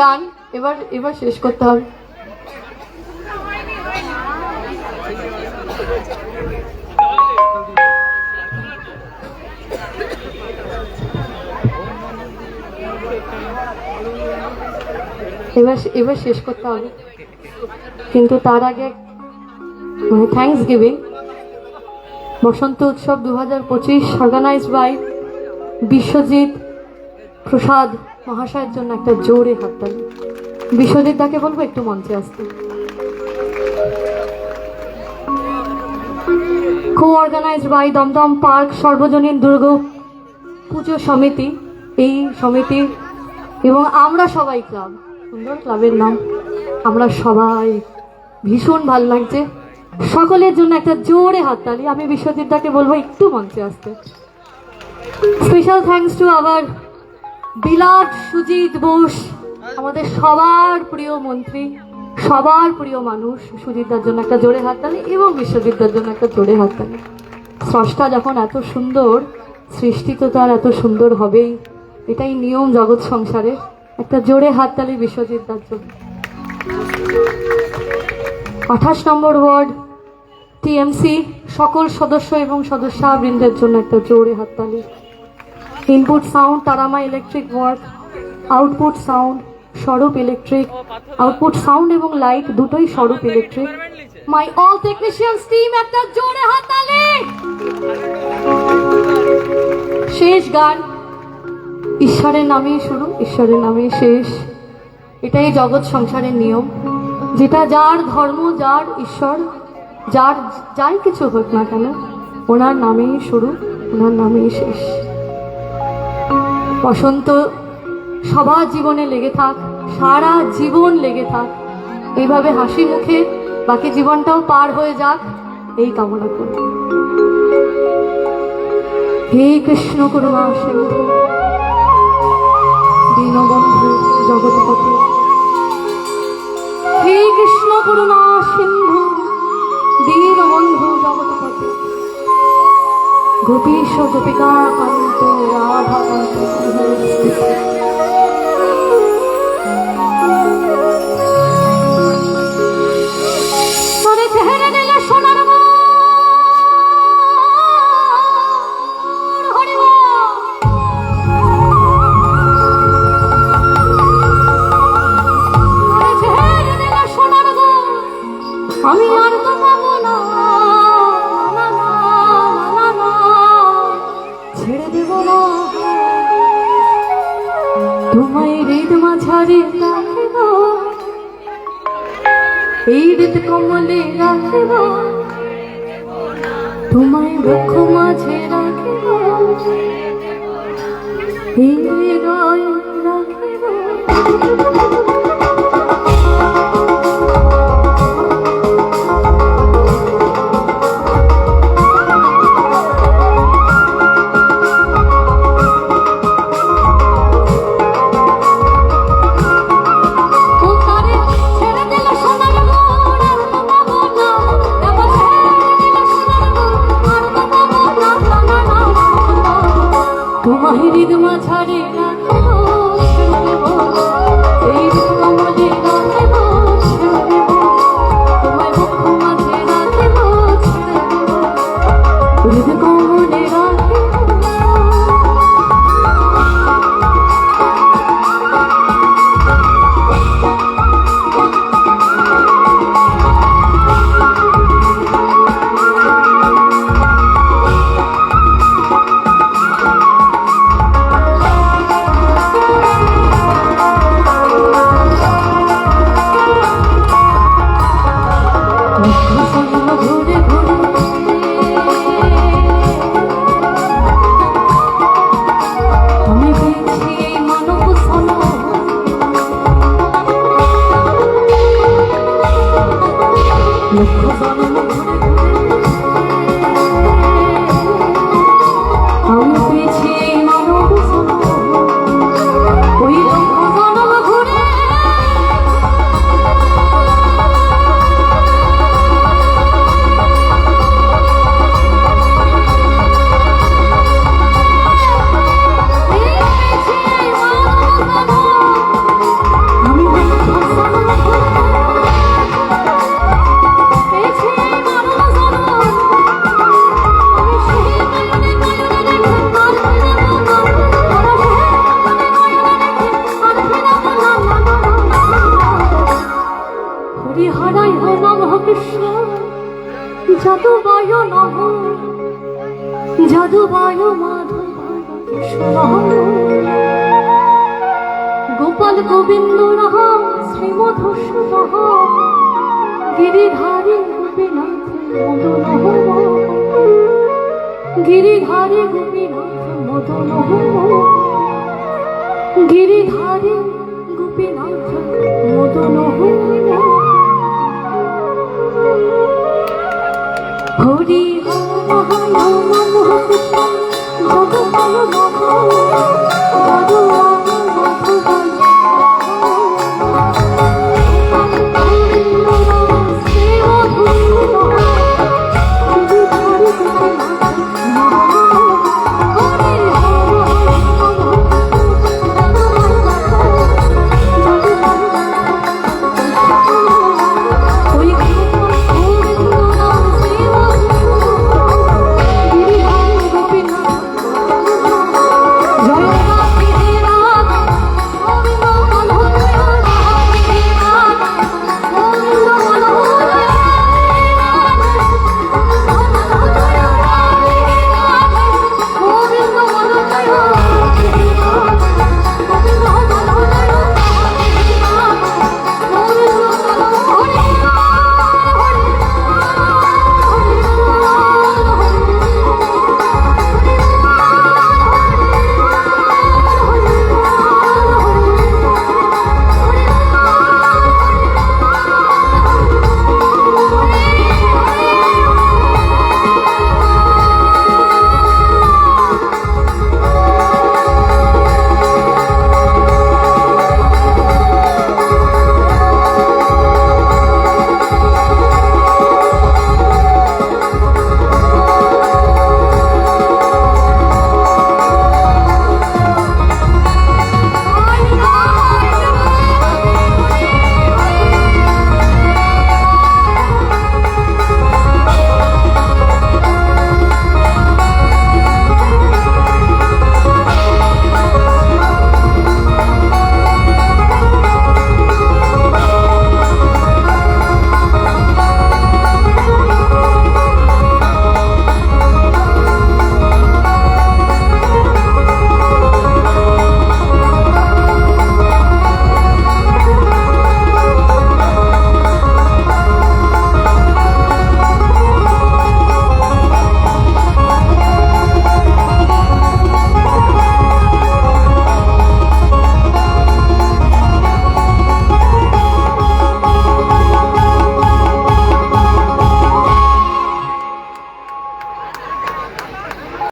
গান এবার এবার শেষ করতে হবে। এবার এবার শেষ করতে হবে। কিন্তু তার আগে মানে থ্যাংকস গিভিং বসন্ত উৎসব দু হাজার পঁচিশ অর্গানাইজ বাই বিশ্বজিৎ প্রসাদ মহাশয়ের জন্য একটা জোরে হাততালি বিশ্বজিৎ দাকে বলব, একটু মঞ্চে আসতে। Co organise by Dumdum park, সর্বজনীন দুর্গ, পুজো সমিতি, এই সমিতি এবং আমরা সবাই ক্লাব সুন্দর ক্লাবের নাম। আমরা সবাই ভীষণ ভালো লাগছে। সকলের জন্য একটা জোরে হাততালি আমি বিশ্বজিৎ দাকে বলব, একটু মঞ্চে আসতে। স্পেশাল থ্যাঙ্কস টু আওয়ার বিলাট সুজিত বোস, আমাদের সবার প্রিয় মন্ত্রী, সবার প্রিয় মানুষ, সুজিতদার জন্য একটা জোরে হাততালি এবং বিশ্বজিৎদার জন্য একটা জোরে হাততালি। স্রষ্টা যখন এত সুন্দর, সৃষ্টি তো তার এত সুন্দর হবেই। এটাই নিয়ম জগৎ সংসারে, একটা জোরে হাততালি বিশ্বজিৎদার জন্য। আঠাশ নম্বর ওয়ার্ড, টিএমসি, সকল সদস্য এবং সদস্যা বৃন্দের জন্য একটা জোরে হাততালি। Input sound, Tarama electric work, output sound, Swarup electric. Output sound এবং লাইট দুটোই Swarup electric. My all technicians team একটা জোরে হাততালি শেষ গান। ঈশ্বরের নামেই শুরু ঈশ্বরের নামেই শেষ। এটাই জগৎ সংসারের নিয়ম। যেটা যার ধর্ম, যার ঈশ্বর, যার যাই কিছু হোক না কেন, ওনার নামেই শুরু ওনার নামেই শেষ। বসন্ত সবার জীবনে লেগে থাক, সারা জীবন লেগে থাক। এইভাবে হাসি মুখে বাকি জীবনটাও পার হয়ে যাক, এই কামনা করি। হে কৃষ্ণ করুণা সিন্ধু গোপীশ গোপিকা কান্ত রাধা এই হৃদ কমলে রাখিব। তোমায় বক্ষ মাঝে রাখিব। এই হৃদয় রাখিব। হৃদ মাঝারে গোবিন্দ রাহা শ্রীমধুসূদন গিরিধারী গোপীনাথ মদন গিরিধারী গোপীনাথ মদন গিরিধারী গোপীনাথ মদন হরি